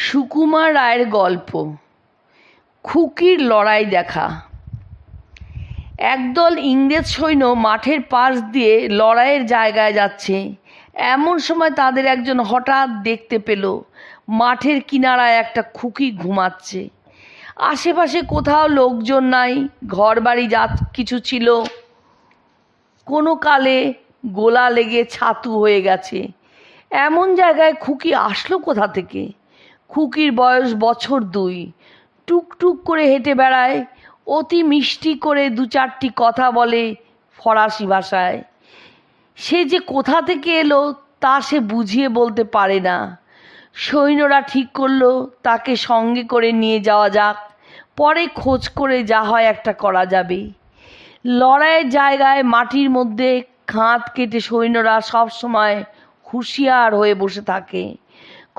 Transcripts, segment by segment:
সুকুমার রায়ের গল্প। খুকির লড়াই দেখা। একদল ইংরেজ সৈন্য মাঠের পাশ দিয়ে লড়াইয়ের জায়গায় যাচ্ছে। এমন সময় তাদের একজন হঠাৎ দেখতে পেল, মাঠের কিনারায় একটা খুকি ঘুমাচ্ছে। আশেপাশে কোথাও লোকজন নাই, ঘরবাড়ি যা কিছু ছিল। কোনো কালে গোলা লেগে ছাতু হয়ে গেছে। এমন জায়গায় খুকি আসলো কোথা থেকে? খুকির বয়স বছর দুই। টুকটুক করে হেঁটে বেড়ায়, অতি মিষ্টি করে দু চারটি কথা বলে ফরাসি ভাষায়। সে যে কোথা থেকে এলো তা সে বুঝিয়ে বলতে পারে না। সৈন্যরা ঠিক করল, তাকে সঙ্গে করে নিয়ে যাওয়া যাক। পরে খোঁজ করে যা হয় একটা করা যাবে। লড়াইয়ের জায়গায় মাটির মধ্যে খাঁত কেটে সৈন্যরা সবসময় হুঁশিয়ার হয়ে বসে থাকে।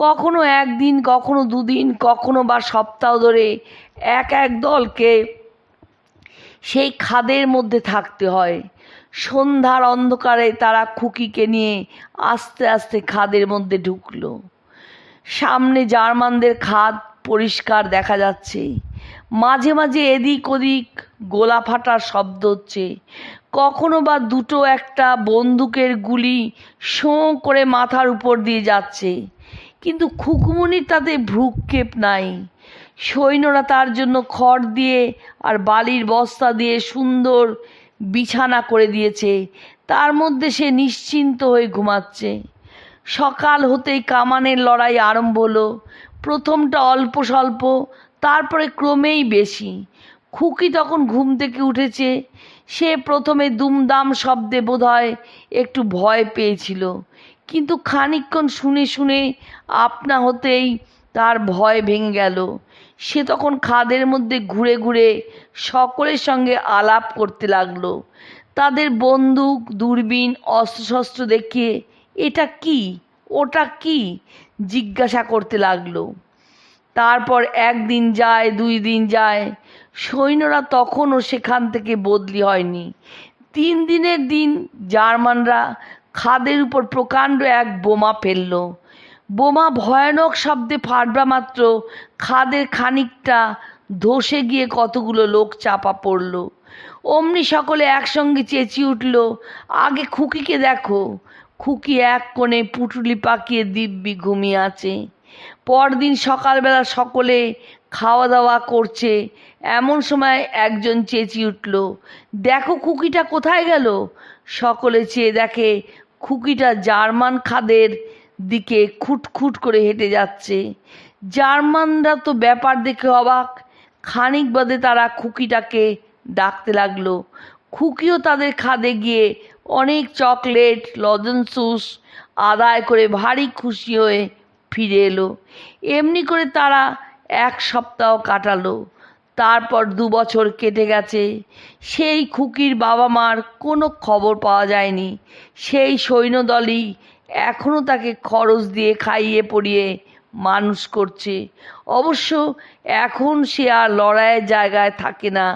কখনো একদিন, কখনো দুদিন, কখনো বা সপ্তাহ ধরে এক এক দলকে সেই খাদের মধ্যে থাকতে হয়। সন্ধ্যার অন্ধকারে তারা খুকিকে নিয়ে আস্তে আস্তে খাদের মধ্যে ঢুকলো। সামনে জার্মানদের খাদ পরিষ্কার দেখা যাচ্ছে। মাঝে মাঝে এদিক ওদিক গোলা ফাটার শব্দ হচ্ছে। কখনো বা দুটো একটা বন্দুকের গুলি শোঁ করে মাথার উপর দিয়ে যাচ্ছে। কিন্তু খুকুমনির তাতে ভ্রুক্ষেপ নাই। সৈন্যরা তার জন্য খড় দিয়ে আর বালির বস্তা দিয়ে সুন্দর বিছানা করে দিয়েছে। তার মধ্যে সে নিশ্চিন্ত হয়ে ঘুমাচ্ছে। সকাল হতেই কামানের লড়াই আরম্ভ হলো। প্রথমটা অল্প স্বল্প, তারপরে ক্রমেই বেশি। খুকি তখন ঘুম থেকে উঠেছে। সে প্রথমে দুমদাম শব্দে বোধহয় একটু ভয় পেয়েছিল। কিন্তু খানিকক্ষণ শুনে শুনে আপনা হতেই তার ভয় ভেঙে গেল। সে তখন খাদের মধ্যে ঘুরে ঘুরে সকলের সঙ্গে আলাপ করতে লাগল। তাদের বন্দুক, দূরবীন, অস্ত্রশস্ত্র দেখিয়ে এটা কি, ওটা কি জিজ্ঞাসা করতে লাগল। তারপর একদিন যায়, দুই দিন যায়, সৈন্যরা তখনও সেখান থেকে বদলি হয়নি। তিন দিনের দিন জার্মানরা খাদের উপর প্রকাণ্ড এক বোমা ফেলল। বোমা ভয়ানক শব্দে ফাটবা মাত্র। খাদের খানিকটা ধসে গিয়ে কতগুলো লোক চাপা পড়ল। অমনি সকলে একসঙ্গে চেঁচিয়ে উঠল, আগে খুকিকে দেখো। খুকি এক কোণে পুটুলি পাকিয়ে দিব্যি ঘুমিয়ে আছে। পরদিন সকালবেলা সকলে খাওয়া দাওয়া করছে। এমন সময় একজন চেঁচিয়ে উঠল, দেখো খুকিটা কোথায় গেল? সকলে চেয়ে দেখে খুকিটা জার্মান খাদের দিকে খুটখুট করে হেঁটে যাচ্ছে। জার্মানরা তো ব্যাপার দেখে অবাক। খানিক বাদে তারা খুকিটাকে ডাকতে লাগল। খুকিও তাদের খাদে গিয়ে অনেক চকলেট লজেন্সুস আদায় করে ভারী খুশি হয়ে ফিরে এলো। এমনি করে তারা এক সপ্তাহ কাটালো। তারপর দু বছর কেটে গেছে। সেই খুকির বাবা মার কোনো খবর পাওয়া যায়নি। সেই সৈন্যদলই এখনও তাকে খরচ দিয়ে খাইয়ে পড়িয়ে মানুষ করছে। অবশ্য এখন সে আর লড়াইয়ের জায়গায় থাকে না।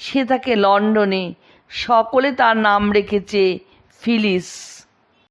সে থাকে লন্ডনে। সকলে তার নাম রেখেছে ফিলিস।